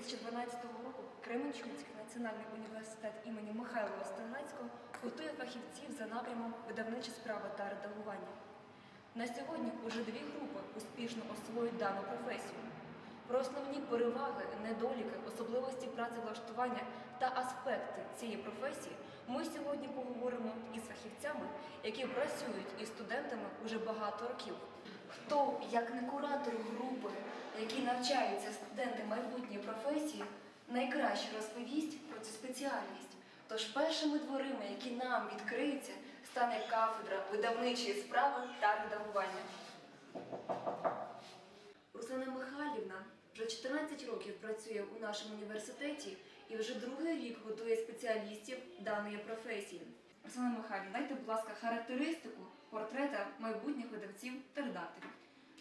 2012 року Кременчуцький національний університет імені Михайла Островецького готує фахівців за напрямом видавничі справи та редагування. На сьогодні уже дві групи успішно освоюють дану професію. Про основні переваги, недоліки, особливості працевлаштування та аспекти цієї професії ми сьогодні поговоримо із фахівцями, які працюють із студентами уже багато років. Хто, як не куратор групи, які навчаються студенти майбутньої професії, найкраще розповість про цю спеціальність. Тож першими дверима, які нам відкриються, стане кафедра видавничої справи та редагування. Руслана Михайлівна вже 14 років працює у нашому університеті і вже другий рік готує спеціалістів даної професії. Руслана Михайлівна, дайте, будь ласка, характеристику портрета майбутніх видавців та редакторів.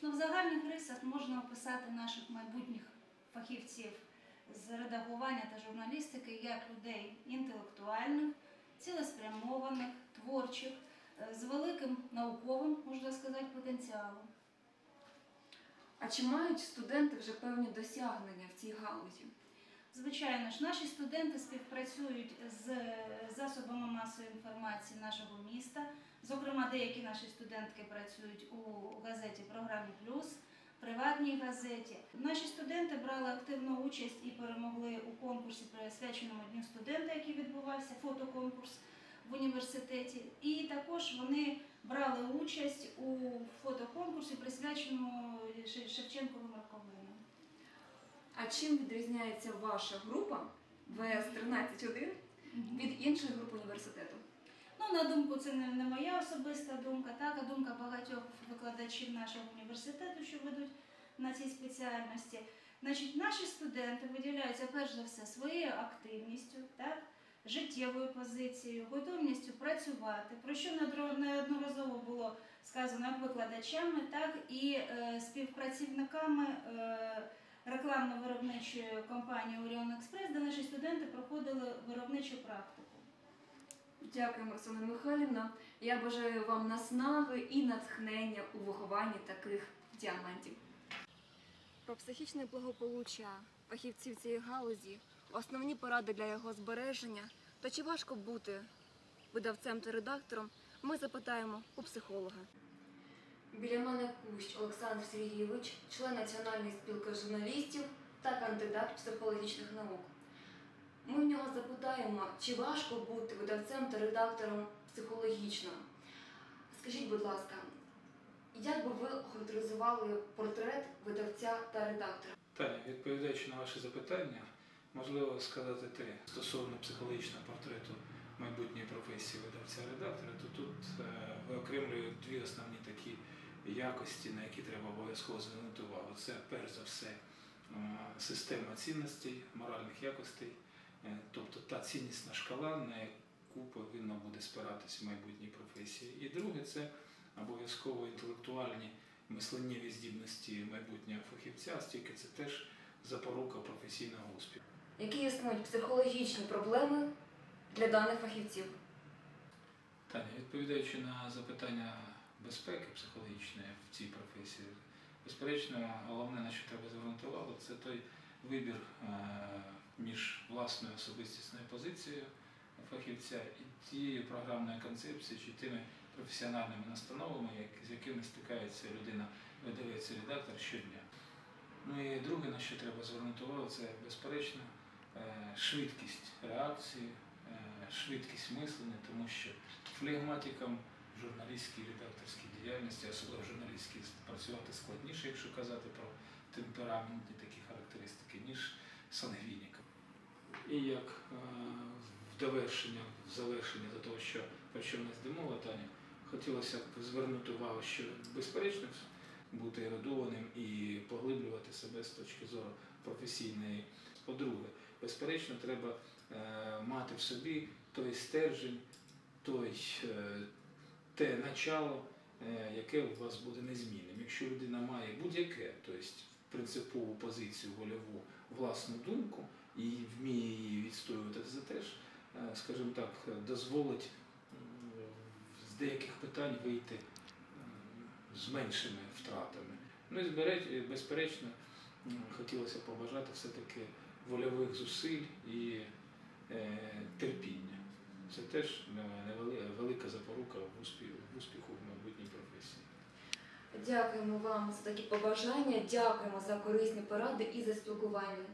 Ну, в загальних рисах можна описати наших майбутніх фахівців з редагування та журналістики як людей інтелектуальних, цілеспрямованих, творчих, е, з великим науковим, можна сказати, потенціалом. А чи мають студенти вже певні досягнення в цій галузі? Звичайно ж, наші студенти співпрацюють з засобами масової інформації нашого міста. Зокрема, деякі наші студентки працюють у газеті Програмі Плюс, приватній газеті. Наші студенти брали активну участь і перемогли у конкурсі присвяченому Дню студента, який відбувався, фотоконкурс в університеті. І також вони брали участь у фотоконкурсі, присвяченому Ше- Шевченковим роковинам. А чим відрізняється ваша група ВС-13-1 від інших груп університету? Ну, на думку, це не, не моя особиста думка, так, а думка багатьох викладачів нашого університету, що ведуть на цій спеціальності. Значить, наші студенти виділяються перш за все своєю активністю, так, життєвою позицією, готовністю працювати, про що неодноразово було сказано як викладачами, так і е, співпрацівниками е, рекламно-виробничої компанії Оріон Експрес, де наші студенти проходили виробничу практику. Дякуємо, Руслана Михайлівна. Я бажаю вам наснаги і натхнення у вихованні таких діамантів. Про психічне благополуччя фахівців цієї галузі, основні поради для його збереження та чи важко бути видавцем та редактором, ми запитаємо у психолога. Біля мене Кущ Олександр Сергійович, член Національної спілки журналістів та кандидат психологічних наук. Ми в нього запитаємо, чи важко бути видавцем та редактором психологічно. Скажіть, будь ласка, як би ви охарактеризували портрет видавця та редактора? Таня, відповідаючи на ваше запитання, можливо сказати те стосовно психологічного портрету майбутньої професії видавця-редактора, то тут е, виокремлюють дві основні такі якості, на які треба обов'язково звернути увагу. Це перш за все е, система цінностей, моральних якостей, е, тобто та ціннісна шкала, на яку повинна буде спиратися в майбутній професії. І друге це обов'язково інтелектуальні мисленнєві здібності майбутнього фахівця, оскільки це теж запорука професійного успіху. Які існують психологічні проблеми для даних фахівців? Таня, відповідаючи на запитання безпеки психологічної в цій професії, безперечно, головне, на що треба звернути увагу, це той вибір е, між власною особистісною позицією фахівця і тією програмною концепцією чи тими професіональними настановами, з якими стикається людина, видавець редактор щодня. Ну і друге, на що треба звернути увагу, це безперечно е, швидкість реакції, е, швидкість мислення, тому що флегматикам в журналістській редакторській діяльності, особливо в журналістській, працювати складніше, якщо казати про темпераментні такі характеристики, ніж сангвінікам. І як е, в довершення, в завершення до того, що про що нас йде Таня, хотілося б звернути увагу, що безперечно бути ерудованим і поглиблювати себе з точки зору професійної. По-друге, безперечно, треба е, мати в собі той стержень, той, е, те начало, е, яке у вас буде незмінним. Якщо людина має будь-яке, тобто принципову позицію, вольову, власну думку і вміє її відстоювати, це теж, е, скажімо так, дозволить з деяких питань вийти з меншими втратами. Ну і безперечно, хотілося побажати все-таки вольових зусиль і е, терпіння. Це теж е, велика запорука в успіху в майбутній професії. Дякуємо вам за такі побажання, дякуємо за корисні поради і за спілкування.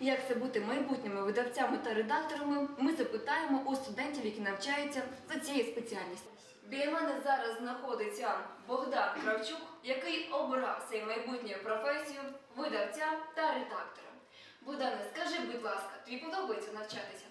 Як це бути майбутніми видавцями та редакторами, ми запитаємо у студентів, які навчаються за цією спеціальністю. Біля мене зараз знаходиться Богдан Кравчук, який обрав свою майбутню професію видавця та редактора. Богдане, скажи, будь ласка, тобі подобається навчатися?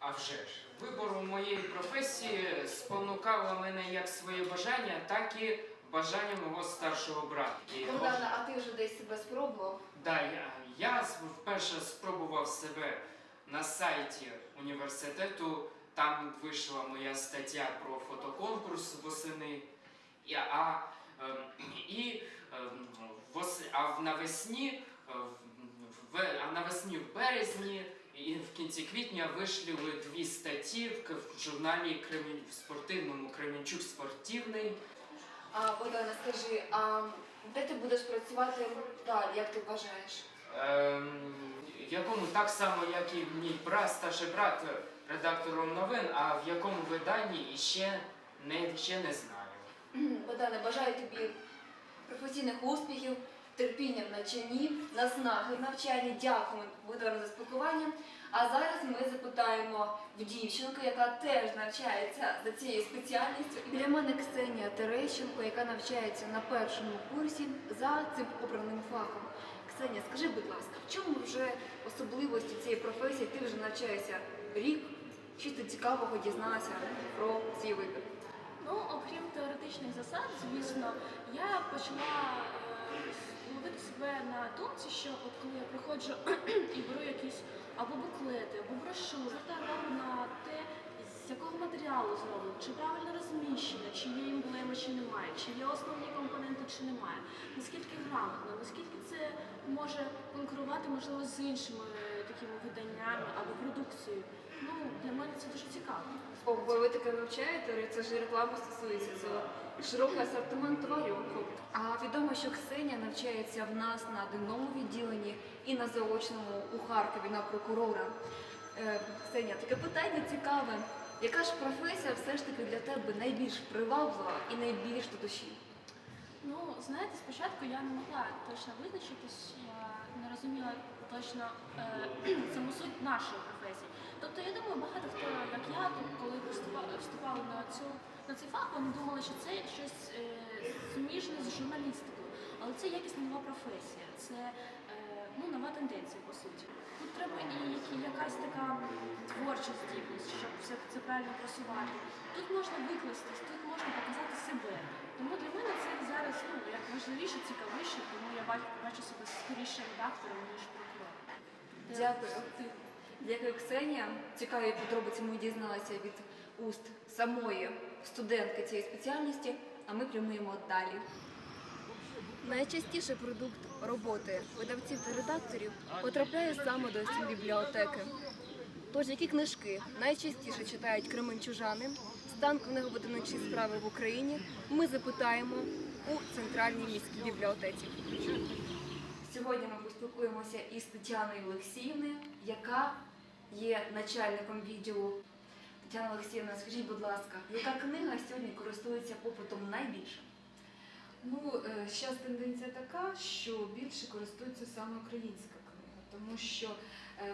А вже ж, вибору моєї професії спонукало мене як своє бажання, так і бажання мого старшого брата. І Богдане, а ти вже десь себе спробував? Да, я, я вперше спробував себе на сайті університету. Там вийшла моя стаття про фотоконкурс восени. І, а, ем, і ем, а навесні, е, в, в- а навесні в березні і в кінці квітня вийшли дві статті в, журналі Кремінь, в спортивному Кременчук спортивний. А Богдане, скажи, а де ти будеш працювати далі, як ти вважаєш? Ем, якому так само, як і мій брат, старший брат, редактором новин, а в якому виданні іще не, ще не знаю. Богдане, бажаю тобі професійних успіхів, терпіння в навчанні, наснаги в навчанні. Дякуємо за спілкування. А зараз ми запитаємо в дівчинку, яка теж навчається за цією спеціальністю. Біля мене Ксенія Терещенко, яка навчається на першому курсі за цим обраним фахом. Ксенія, скажи, будь ласка, в чому вже особливості цієї професії? Ти вже навчаєшся рік. Що ти цікавого дізналася про свій вибір? Ну, окрім теоретичних засад, звісно, я почала ловити себе на думці, що от коли я приходжу і беру якісь або буклети, або брошури, увагу на те, з якого матеріалу зроблено, чи правильно розміщено, чи є емблеми, чи немає, чи є основні компоненти, чи немає, наскільки грамотно, наскільки це може конкурувати, можливо, з іншими такими виданнями або продукцією. Ну, для мене це дуже цікаво. О, бо ви таке вивчаєте, це ж реклама стосується цього. Широкий асортимент товарів. А відомо, що Ксенія навчається в нас на денному відділенні і на заочному у Харкові на прокурора. Е, Ксенія, таке питання цікаве. Яка ж професія все ж таки для тебе найбільш приваблива і найбільш до душі? Ну, знаєте, спочатку я не могла точно визначитись, я не розуміла точно е, саму суть нашої професії. Тобто я думаю, багато хто, як я, тут, коли вступали на цю на цей фах, вони думали, що це щось е, суміжне з журналістикою. Але це якісна нова професія, це е, ну, нова тенденція, по суті. Тут треба і якась така творча здібність, щоб все це правильно просувати. Тут можна викластись, тут можна показати себе. Тому для мене це зараз ну, як важливіше, цікавіше, тому я бачу, себе скоріше редактором, ніж прокурором. Дякую. Дякую, Ксенія. Цікаві подробиці ми дізналися від уст самої студентки цієї спеціальності, а ми прямуємо далі. Найчастіше продукт роботи видавців та редакторів потрапляє саме до стін бібліотеки. Тож які книжки найчастіше читають кременчужани, стан книговидавничої справи в Україні ми запитаємо у центральній міській бібліотеці. Сьогодні ми поспілкуємося із Тетяною Олексіївною, яка є начальником відділу. Тетяна Олексіївна, скажіть, будь ласка, яка книга сьогодні користується попитом найбільше? Ну, зараз тенденція така, що більше користується саме українська книга, тому що е,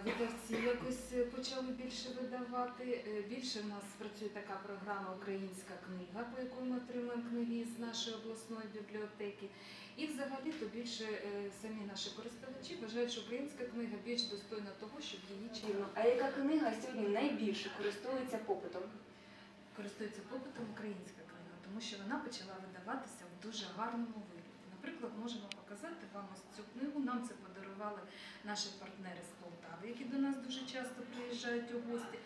видавці якось е, почали більше видавати. Е, Більше в нас працює така програма Українська книга, по якій ми отримуємо книги з нашої обласної бібліотеки. І взагалі то більше е, самі наші користувачі вважають, що українська книга більш достойна того, щоб її читати. А яка книга сьогодні найбільше користується попитом? користується попитом українська книга, тому що вона почала видаватися в дуже гарному вигляді. Наприклад, можемо показати вам ось цю книгу. Нам це подарували наші партнери з Полтави, які до нас дуже часто приїжджають у гості.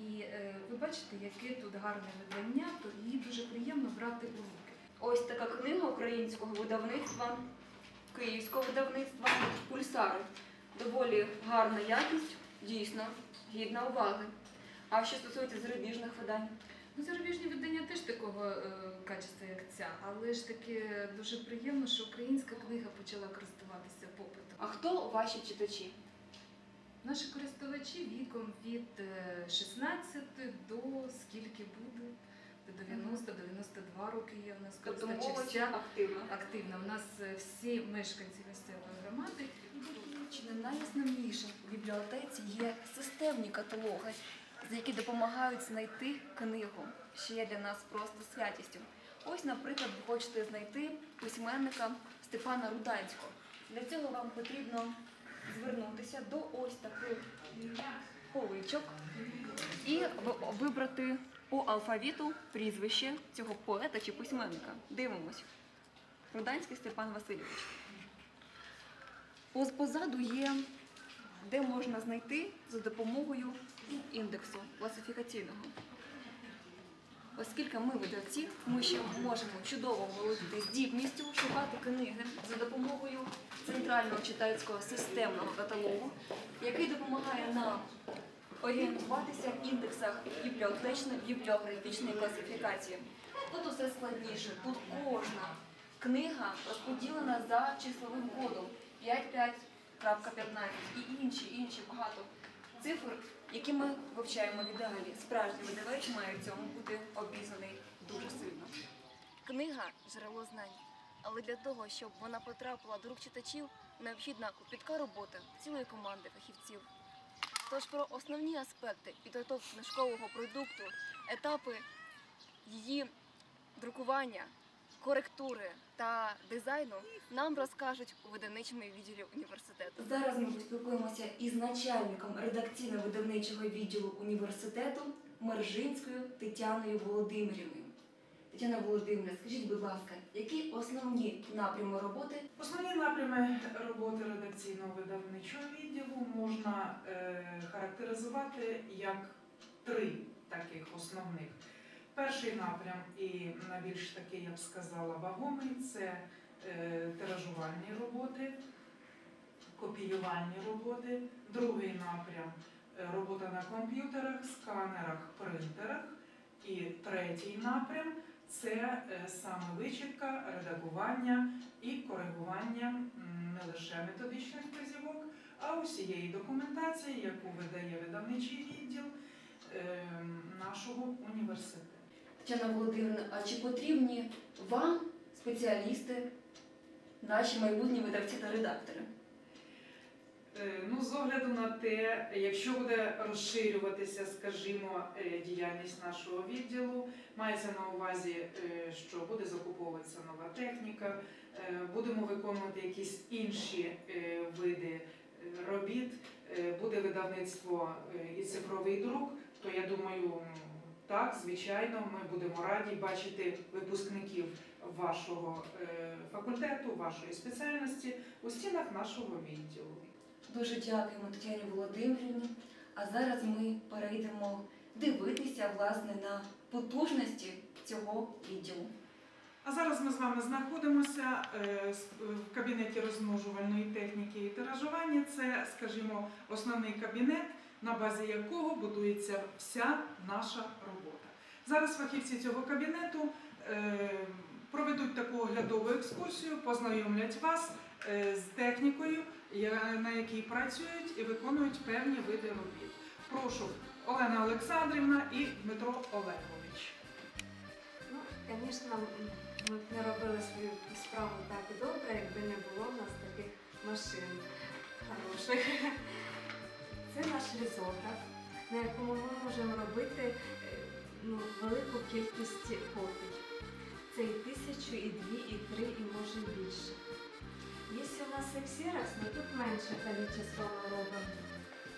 І е, ви бачите, яке тут гарне видання, то її дуже приємно брати у руки. Ось така книга українського видавництва, київського видавництва Пульсари. Доволі гарна якість, дійсно гідна уваги. А що стосується зарубіжних видань? Ну, зарубіжні видання теж такого е, качества, як ця, але ж таки дуже приємно, що українська книга почала користуватися попитом. А хто ваші читачі? Наші користувачі віком від е, 16 до скільки буде? До 90-92 роки є у нас Тобто користувачі. молодь Вся активна. активна. У нас е, всі мешканці місцевої громади Чи не найосновнішим у бібліотеці є системні каталоги, за які допомагають знайти книгу, що є для нас просто святістю. Ось, наприклад, ви хочете знайти письменника Степана Руданського. Для цього вам потрібно звернутися до ось таких поличок і вибрати по алфавіту прізвище цього поета чи письменника. Дивимось. Руданський Степан Васильович. Поз- Позаду є, де можна знайти за допомогою індексу класифікаційного. Оскільки ми видавці, ми ще можемо чудово володіти здібністю шукати книги за допомогою центрального читацького системного каталогу, який допомагає нам орієнтуватися в індексах бібліографічної класифікації. Тут усе складніше. Тут кожна книга розподілена за числовим кодом 55.15 і інші, інші багато цифр, які ми вивчаємо в ідеалі. Справжній видавець має в цьому бути обізнаний дуже сильно. Книга джерело знань. Але для того, щоб вона потрапила до рук читачів, необхідна копітка робота цілої команди фахівців. Тож про основні аспекти підготовки книжкового продукту, етапи її друкування, коректури та дизайну нам розкажуть у видавничому відділі університету. Зараз ми поспілкуємося із начальником редакційно-видавничого відділу університету Мержинською Тетяною Володимирівною. Тетяна Володимирівна, скажіть, будь ласка, які основні напрями роботи Основні напрями роботи редакційного видавничого відділу можна е, характеризувати як три таких основних. Перший напрям і найбільш такий, я б сказала, вагомий це е, тиражувальні роботи, копіювальні роботи. Другий напрям е, робота на комп'ютерах, сканерах, принтерах. І третій напрям це е, саме вичітка, редагування і коригування не лише методичних вказівок, а усієї документації, яку видає видавничий відділ е, нашого університету. Тетяна Володимирівна, а чи потрібні вам спеціалісти, наші майбутні видавці та редактори? Е, Ну, з огляду на те, якщо буде розширюватися, скажімо, е, діяльність нашого відділу, мається на увазі, е, що буде закуповуватися нова техніка, будемо виконувати якісь інші види робіт, буде видавництво і цифровий друк, то я думаю, так, звичайно, ми будемо раді бачити випускників вашого е, факультету, вашої спеціальності у стінах нашого відділу. Дуже дякуємо Тетяні Володимирівні. А зараз ми перейдемо дивитися власне на потужності цього відділу. А зараз ми з вами знаходимося е, в кабінеті розмножувальної техніки і тиражування. Це, скажімо, основний кабінет, на базі якого будується вся наша робота. Зараз фахівці цього кабінету е, проведуть таку оглядову екскурсію, познайомлять вас е, з технікою, на якій працюють і виконують певні види робіт. Прошу Олена Олександрівна і Дмитро Олегович. Ну, звісно, ми б не робили свою справу так добре, якби не було в нас таких машин хороших. Це наш лізограф, на якому ми можемо робити е, ну, велику кількість копій. Це і тисячу, і дві, і три, і може більше. Якщо у нас ексірас, ну тут менше ми робимо.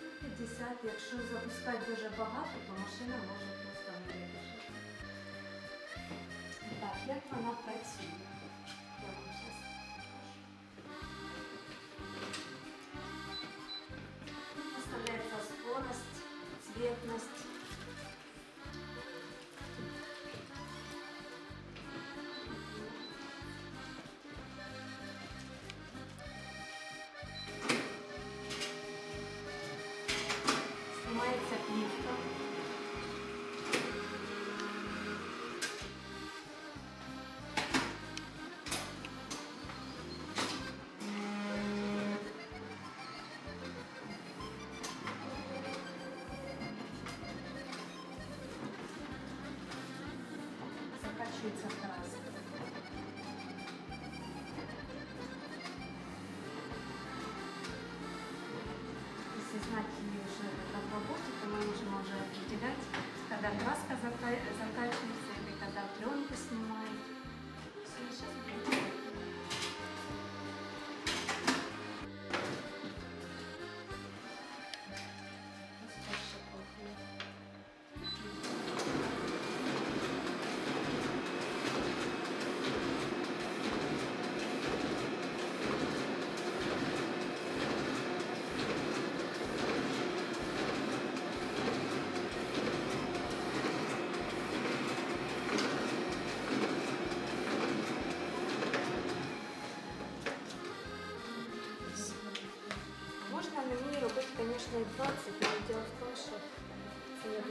Ну, 50, якщо запускати дуже багато, то машина може просто не вирішити. Так, як вона працює? should sometimes.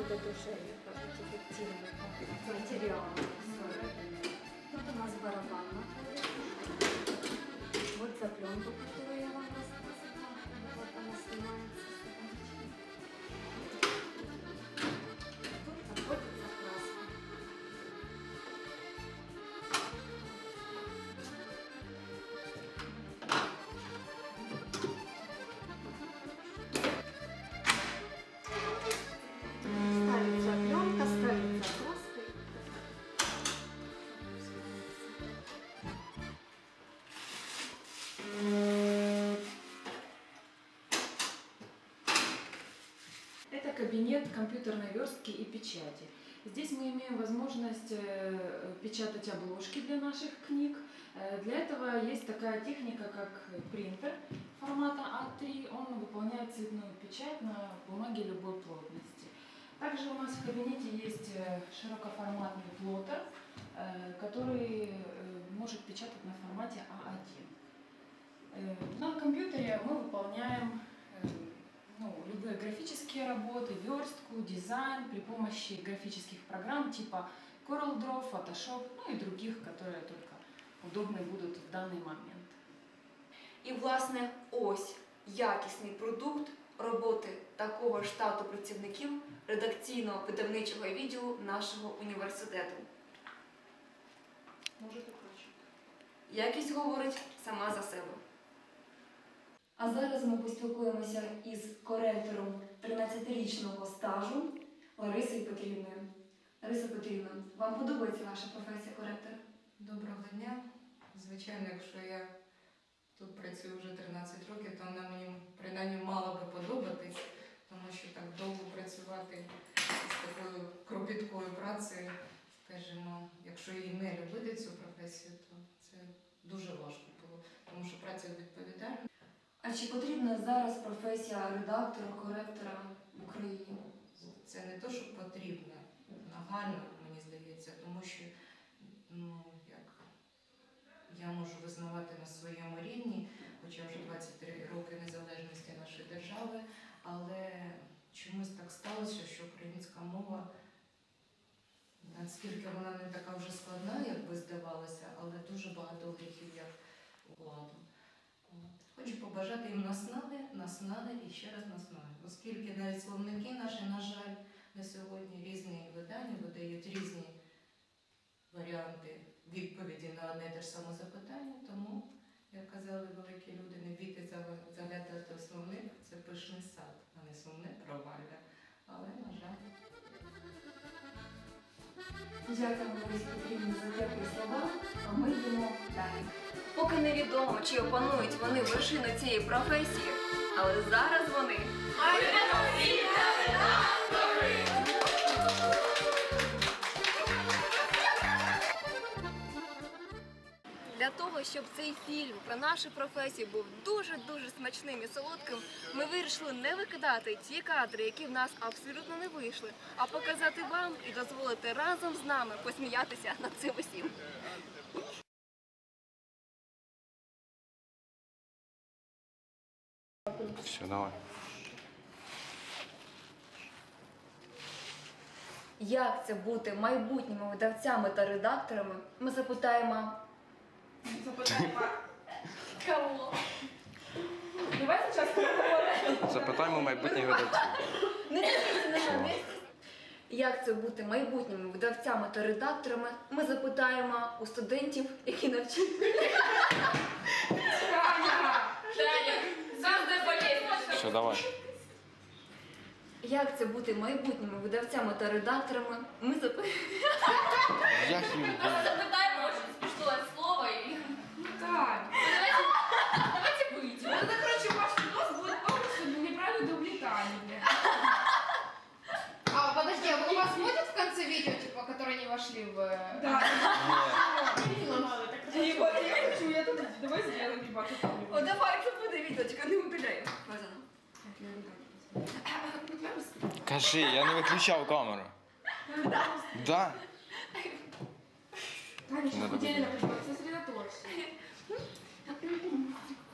Це не буде дуже кажуть, ефективно матеріал. Тут у нас барабан. Вот за пленку, компьютерной верстки и печати. Здесь мы имеем возможность э, печатать обложки для наших книг. Э, Для этого есть такая техника, как принтер формата А3. Он выполняет цветную печать на бумаге любой плотности. Также у нас в кабинете есть э, широкоформатный плоттер, который может печатать на формате А1. Э, На компьютере мы выполняем ну, любые графические работы, верстку, дизайн при помощи графических программ типа CorelDRAW, Photoshop, ну и других, которые только удобны будут в данный момент. І, власне, ось якісний продукт роботи такого штату працівників редакційно-видавничого відділу нашого університету. Можете краще. Якість говорить сама за себе. А зараз ми поспілкуємося із коректором 13-річного стажу Ларисою Петрівною. Лариса Петрівна, вам подобається ваша професія коректора? Доброго дня. Звичайно, якщо я тут працюю вже 13 років, то вона мені принаймні мала би подобатись, тому що так довго працювати з такою кропіткою працею, скажімо, якщо її не любити цю професію, то це дуже важко було, тому що праця відповідальна. А чи потрібна зараз професія редактора, коректора в Україні? Це не то, що потрібно, нагально, мені здається, тому що ну, як я можу визнавати на своєму рівні, хоча вже 23 роки незалежності нашої держави, але чомусь так сталося, що українська мова, наскільки вона не така вже складна, як би здавалося, але дуже багато гріхів як укладу. Хочу побажати їм наснаги, наснаги і ще раз наснаги, оскільки навіть словники наші, на жаль, на сьогодні різні видання видають різні варіанти відповіді на одне те ж саме запитання, тому, як казали великі люди, не бійте заглядати в словник, це пишний сад, а не сумне провалля. Але, на жаль. Ларисі Петрівні за теплі слова, а ми йдемо далі. Поки невідомо, чи опанують вони вершину цієї професії, але зараз вони Для того, щоб цей фільм про нашу професію був дуже-дуже смачним і солодким, ми вирішили не викидати ті кадри, які в нас абсолютно не вийшли, а показати вам і дозволити разом з нами посміятися над цим усім. Все, давай. Як це бути майбутніми видавцями та редакторами, ми запитаємо. Запитаємо. Кого? Давай зараз поговоримо. Запитаємо майбутніх видавців. Не дивіться на мене. Як це бути майбутніми видавцями та редакторами, ми запитаємо у студентів, які навчили. Все, давай. Як це бути майбутніми видавцями та редакторами, ми запитаємо. Як їм? Запитаємо Кажи, я не виключав камеру. Да. Таня, Надо похудели, будет. например, сосредоточься.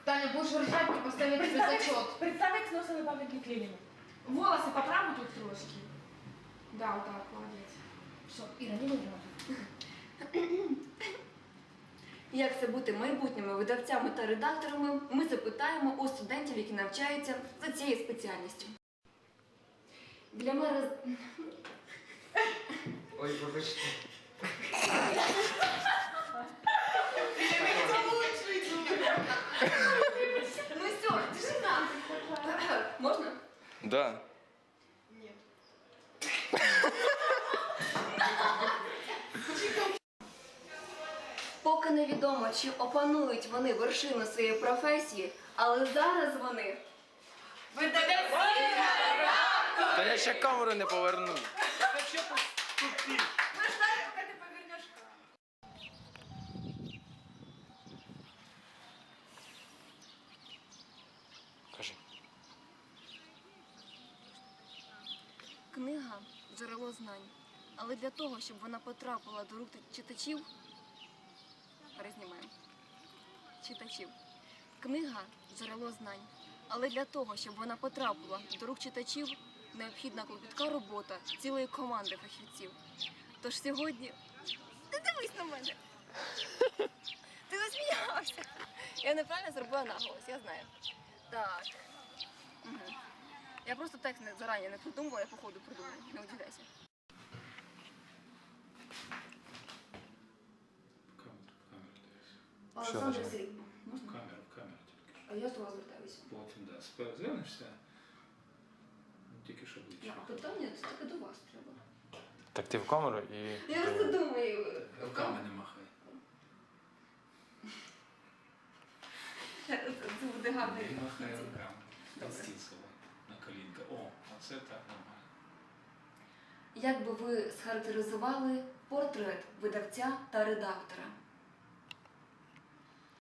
Таня, будешь ржать, не поставить тебе зачет. Представь, как сносовый памятник Ленину. Волосы поправь тут трошки. Да, вот так, молодец. Все, Ира, не выиграла. Як це бути майбутніми видавцями та редакторами, ми запитаємо у студентів, які навчаються за цією спеціальністю. Для мене Ой, вибачте. ну все, тишина. Можна? Да. Поки невідомо, чи опанують вони вершину своєї професії, але зараз вони Та я ще камеру не поверну. Кажи. Книга джерело знань. Але для того, щоб вона потрапила до рук читачів, перезнімаємо. Читачів. Книга джерело знань. Але для того, щоб вона потрапила до рук читачів, необхідна клопітка робота цілої команди фахівців. Тож сьогодні. Ти дивись на мене. Ти засміявся. Я неправильно зробила наголос, я знаю. Так. Угу. Я просто текст зарані не придумала, я по ходу придумала. Не удивляйся. В камеру, в камеру дивись. Олександр нажимай? Сергій, В можна? камеру, в камеру тільки. А я з того звертаюся. Потім, да. Спер звернешся. Ну, Тільки що обличчя. А питання це таке до вас треба. Так ти в камеру і. Я просто думаю. Руками не махай. Це буде гарний. Не махай руками. Стіл сховай. На колінка. О, оце так нормально. Як би ви схарактеризували портрет видавця та редактора?